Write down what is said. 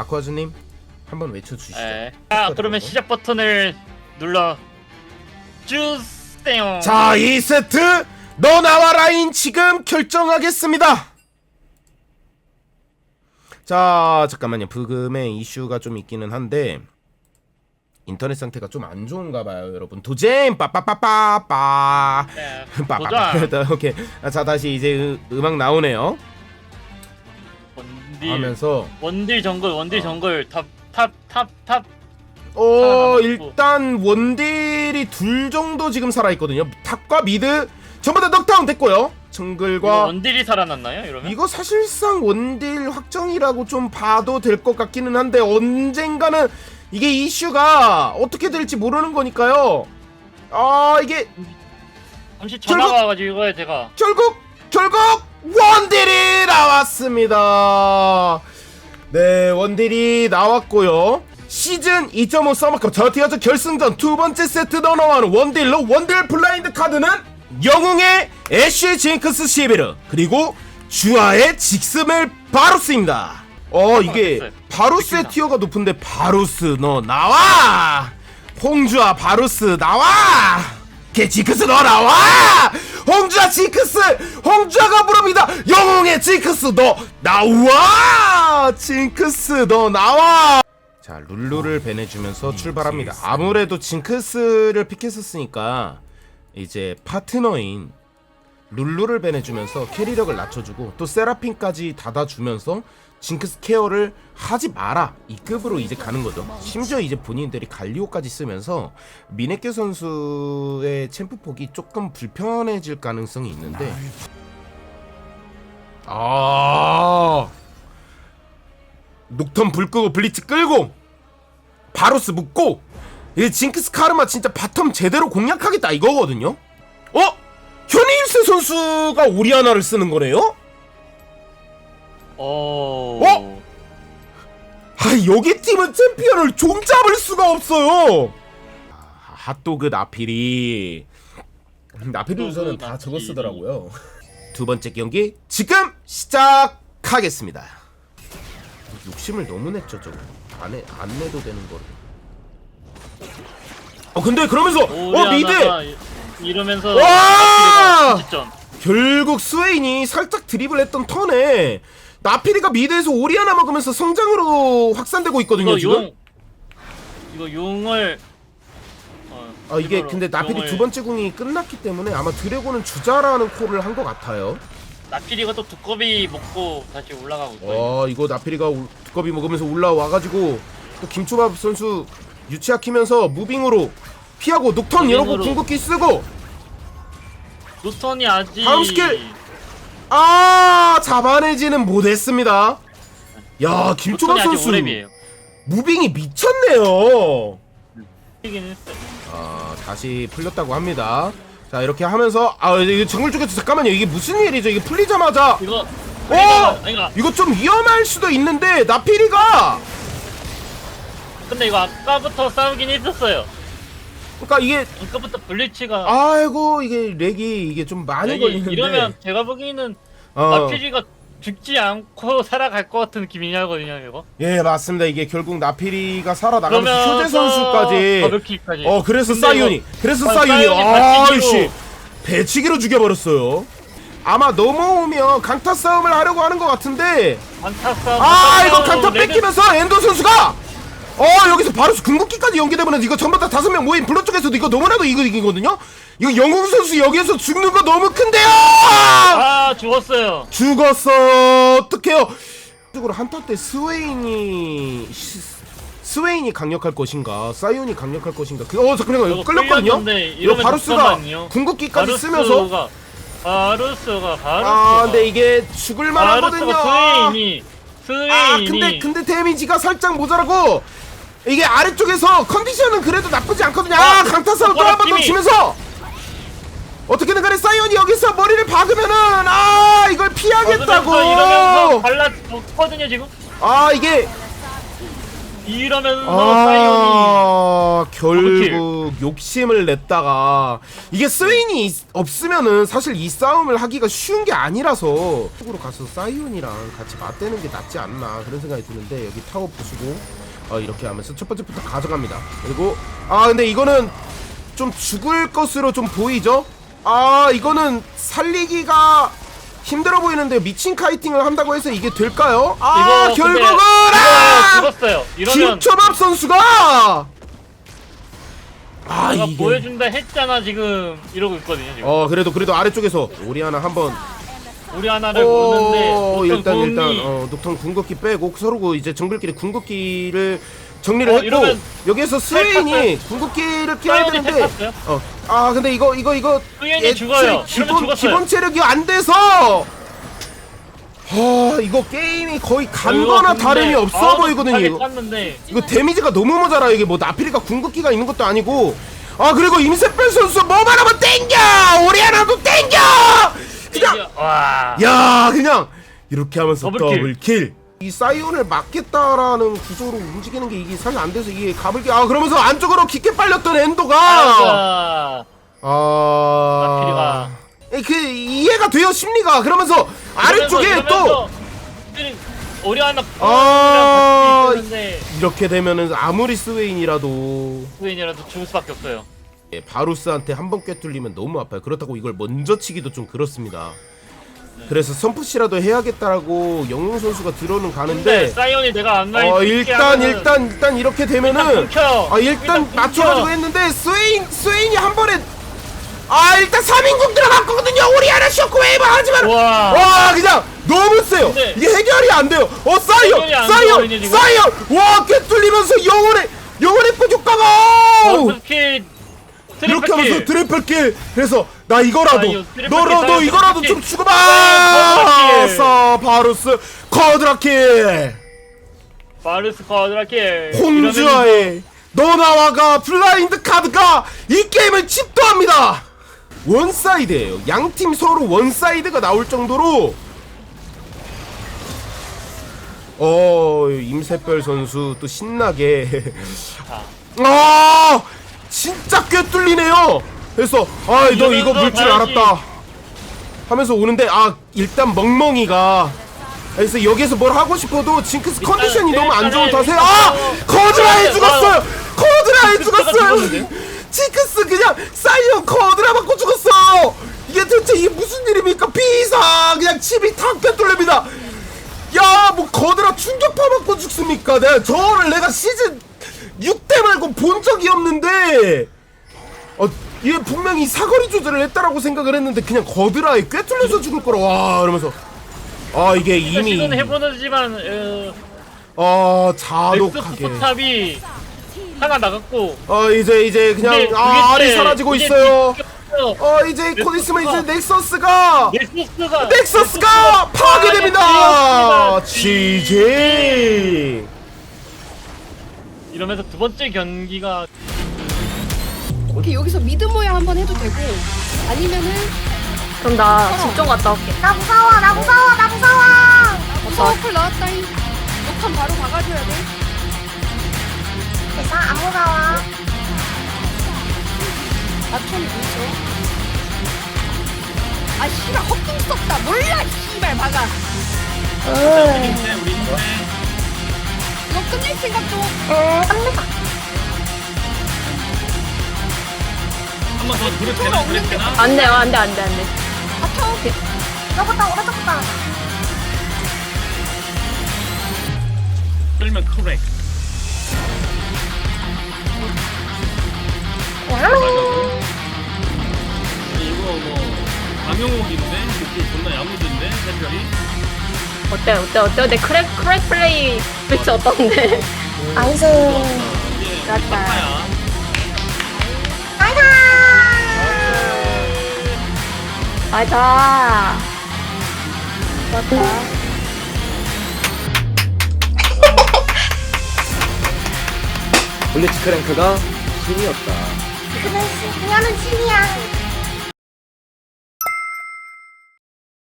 아쿠아즈님 한번 외쳐주시죠. 네. 아 그러면 시작 버튼을 눌러 주세요. 자, 2세트 너 나와 라인 지금 결정하겠습니다. 자, 잠깐만요. 부금의 이슈가 좀 있기는 한데 인터넷 상태가 좀 안 좋은가 봐요, 여러분. 도잼 빠빠빠빠빠. 네, 빠빠빠. 보자. 오케이. 아, 자, 다시 이제 으, 음악 나오네요. 원딜 하면서 원딜 정글 원딜 정글 탑탑 탑탑 어, 살아남았고. 일단 원딜이 둘 정도 지금 살아 있거든요. 탑과 미드 전부 다 넉다운 됐고요. 정글과 원딜이 살아났나요? 이러면 이거 사실상 원딜 확정이라고 좀 봐도 될 것 같기는 한데 언젠가는 이게 이슈가 어떻게 될지 모르는 거니까요. 아 이게 잠시 전화가 와가지고 제가 결국 결국 원딜이 나왔습니다. 네 원딜이 나왔고요. 시즌 2.5 서머컵 저티어즈 결승전 두 번째 세트 넘어가는 원딜로 원딜 블라인드 카드는 영웅의 애쉬 징크스 시비르 그리고 주아의 직스멜 바루스입니다. 어 이게 됐어요. 바루스의 느낌나. 티어가 높은데 바루스 너 나와 홍주아 바루스 나와 걔 징크스 너 나와 홍주아 징크스! 홍주아가 부릅니다. 영웅의 징크스 너 나와! 징크스 너 나와! 자 룰루를 배내주면서 출발합니다. 아무래도 징크스를 픽했었으니까 이제 파트너인 룰루를 배내주면서 캐리력을 낮춰주고 또 세라핀까지 닫아주면서 징크스 케어를 하지 마라. 이 급으로 이제 가는 거죠. 심지어 이제 본인들이 갈리오까지 쓰면서 미네케 선수의 챔프 폭이 조금 불편해질 가능성이 있는데. 아. 녹턴 불 끄고 블리츠 끌고 바로스 묶고. 이 징크스 카르마 진짜 바텀 제대로 공략하겠다 이거거든요. 어? 현일세 선수가 오리아나를 쓰는 거네요? 어. 어? 아 여기 팀은 챔피언을 좀 잡을 수가 없어요. 아, 핫도그 나필이 나필이 우선은 다 나필이. 적어 쓰더라고요. 두 번째 경기 지금 시작하겠습니다. 욕심을 너무 냈죠 저거. 안해 안 내도 되는 거를. 어 근데 그러면서 어 미드 이- 이러면서 와! 결국 스웨인이 살짝 드리블했던 턴에 나피리가 미드에서 오리아나 먹으면서 성장으로 확산되고 있거든요 이거 지금. 용 이거 용을 어, 아 이게 근데 나필이 두 번째 궁이 끝났기 때문에 아마 드래곤은 주자라는 콜을 한 것 같아요. 나필이가 또 두꺼비 먹고 다시 올라가고 있거든요. 와 이거 나필이가 우- 두꺼비 먹으면서 올라와가지고 또 김초밥 선수 유치아 키면서 무빙으로 피하고 녹턴 무빙으로. 궁극기 쓰고 노턴이 아직 다음 스킬! 아 잡아내지는 못했습니다. 야 김초밥 노턴이 아직 선수. 무빙이 미쳤네요. 아 다시 풀렸다고 합니다. 자 이렇게 하면서 아 이게 정글 쪽에서 잠깐만요 이게 무슨 일이죠 이게 풀리자마자 이거 어 이거 이거 좀 위험할 수도 있는데 나피리가 근데 이거 아까부터 싸우긴 했었어요. 그러니까 이게 아까부터 블리치가 아이고 이게 렉이 이게 좀 많이 여기 걸리는데 이러면 제가 보기에는 어, 나필이가 죽지 않고 살아갈 것 같은 기분이 하거든요 이거. 예 맞습니다 이게 결국 나피리가 살아나가면서 그러면서 효재 선수까지 더블킬까지. 어 그래서 근데 사이온이 그래서 아, 사이온이 사이온이 아이씨 배치기로. 배치기로 죽여버렸어요 아마 넘어오면 강타 싸움을 하려고 하는 것 같은데 강타 싸움. 아 이거 강타 뺏기면서 엔도 선수가 어 여기서 바로 궁극기까지 연계되면 이거 전부 다 다섯 명 모인 블루 쪽에서도 이거 너무나도 이거 이기거든요? 이거 영웅 선수 여기에서 죽는 거 너무 큰데요? 아 죽었어요. 죽었어. 어떡해요? 쪽으로 한타 때 스웨인이 시- 스웨인이 강력할 것인가? 사이온이 강력할 것인가? 그어 이거 끌렸거든요? 이거 바루스가 잠깐만요. 궁극기까지 쓰면서? 바루스가 바루스가. 아 근데 이게 죽을 만하거든요. 스웨인이 스웨인이 아 근데 근데 데미지가 살짝 모자라고 이게 아래쪽에서 컨디션은 그래도 나쁘지 않거든요. 아 아, 강타사로 또 한 번더 팀이- 치면서. 어떻게든 간에 사이언이 여기서 머리를 박으면은 아 이걸 피하겠다고. 이러면서 발라 죽거든요 지금. 아 이게. 이러면서 사이온이 아 결국 욕심을 냈다가. 이게 있- 없으면은 사실 이 싸움을 하기가 쉬운 게 아니라서. 쪽으로 가서 사이온이랑 같이 맞대는 게 낫지 않나 그런 생각이 드는데 여기 타워 부수고 어, 이렇게 하면서 첫 번째부터 가져갑니다 그리고 아 근데 이거는 좀 죽을 것으로 좀 보이죠 아 이거는 살리기가 힘들어 보이는데 미친 카이팅을 한다고 해서 이게 될까요? 아 이거 결국은 아! 이거 죽었어요. 이러면 김초밥 선수가 아 이게 보여준다 했잖아 지금 이러고 있거든요 지금. 어 그래도 그래도 아래쪽에서 오리아나 한번 우리 하나를 보는데 어 어떤 일단 일단 어 녹턴 궁극기 빼고 서로 이제 정글끼리 궁극기를 정리를 어, 했고 이러면 여기에서 스웨인이 궁극기를 사이온이 되는데 탭 어아 근데 이거 이거 이거 스웨인이 예, 죽어요. 이러면 기본 죽었어요. 기본 체력이 안 돼서 아 이거 게임이 거의 간거나 다름이 없어 보이거든요. 이거. 이거 데미지가 너무 모자라 이게 뭐 나필이가 궁극기가 있는 것도 아니고. 아 그리고 임세별 선수 뭐만 하면 땡겨! 오리아나도 땡겨 그냥 와. 야 그냥 이렇게 하면서 더블킬. 더블킬 이 사이온을 막겠다라는 구조로 움직이는 게 이게 사실 안 돼서 이게 가불기 아 그러면서 안쪽으로 깊게 빨렸던 엔도가 아. 아그 이해가 돼요 심리가 그러면서 아래쪽에 또 우리 하나 아, 이렇게 되면은 아무리 스웨인이라도 스웨인이라도 죽을 수밖에 없어요. 예, 바루스한테 한 번 꿰뚫리면 너무 아파요. 그렇다고 이걸 먼저 치기도 좀 그렇습니다. 그래서 선푸시라도 해야겠다라고 영웅 선수가 들어는 근데 가는데 사이온이 내가 안 라인 어 일단 일단 일단 이렇게 되면은 일단. 아 일단 일단 맞춰가지고 끊겨. 했는데 스웨인 스웨인이 한 번에 아 일단 3인국 들어갔거든요. 오리아나 쇼크웨이브 하지만 와. 와 그냥 너무 세요. 근데 이게 해결이 안 돼요. 어 사이언 해결이 안 사이언 되거든요, 지금. 사이언 와 꿰뚫리면서 영혼의 영혼의 포효과가 어떻게 이렇게 하면서 트리플킬. 그래서 나 이거라도 아니요, 트리플킬, 너라도 이거라도. 좀 죽어봐. 사 바루스 커드라킬. 바르스 쿼드라킬. 홍주아의 너나와가 블라인드 카드가 이 게임을 집도합니다! 원사이드예요. 양팀 서로 원사이드가 나올 정도로. 어 임세별 선수 또 신나게. 아 진짜 꽤 뚫리네요. 그래서 아 너 이거 물줄 가야지. 알았다. 하면서 오는데 아 일단 멍멍이가. 그래서 여기서 뭘 하고 싶어도 징크스 컨디션이 너무 안 좋은 탓에 아 거드라에 와. 죽었어요. 거드라에 징크스가 죽었어요? 징크스 그냥 사이언 거드라 맞고 죽었어 이게 도대체 이게 무슨 일입니까? 비사 그냥 집이 탁 꿰뚫립니다. 야, 뭐 거드라 충격파 맞고 죽습니까? 내가 저를 내가 시즌 6대 말고 본 적이 없는데, 어, 얘 분명히 사거리 조절을 했다라고 생각을 했는데 그냥 거드라에 꿰뚫려서 죽을 거라 와 이러면서 아 이게 이미 시도는 해보지만 어, 어 자독하게 포탑이 하나 나갔고 어 이제 이제 그냥 근데 아 그게 알이 사라지고 있어요. 뒤집혔어. 어 이제 곧 있으면 이제 넥서스가 넥서스가 넥서스가 파괴됩니다. 파괴됩니다. GG. 이러면서 두 번째 경기가 오케이 여기서 미드 모양 한번 해도 되고 아니면은 그럼 나 집중 갔다 올게. 나 무서워 나 무서워 나 무서워! 서클 나왔다잉 녹턴 바로 박아줘야 돼. 됐어 안 무서워. 아촌 뭐죠? 아 씨발 헛둥 썼다. 몰라 씨발 박아 너 끝낼 생각 좀응 갑니다. 한번 더 노래 돈 없는데 안 돼, 안 돼, 안 돼, 안 돼. 아차 너부터 오른쪽부터 끌면 크랙 이거 뭐 강영욱인데? 느낌 존나 야무진데 색깔이? 어때, 어때, 어때? 내 크랙, 크랙 플레이 빛이 어떤데? 나이스 그렇다. 파파야 나이스 맞아. 맞다. 블리츠크랭크가 신이었다. 그는 신 그녀는 신이야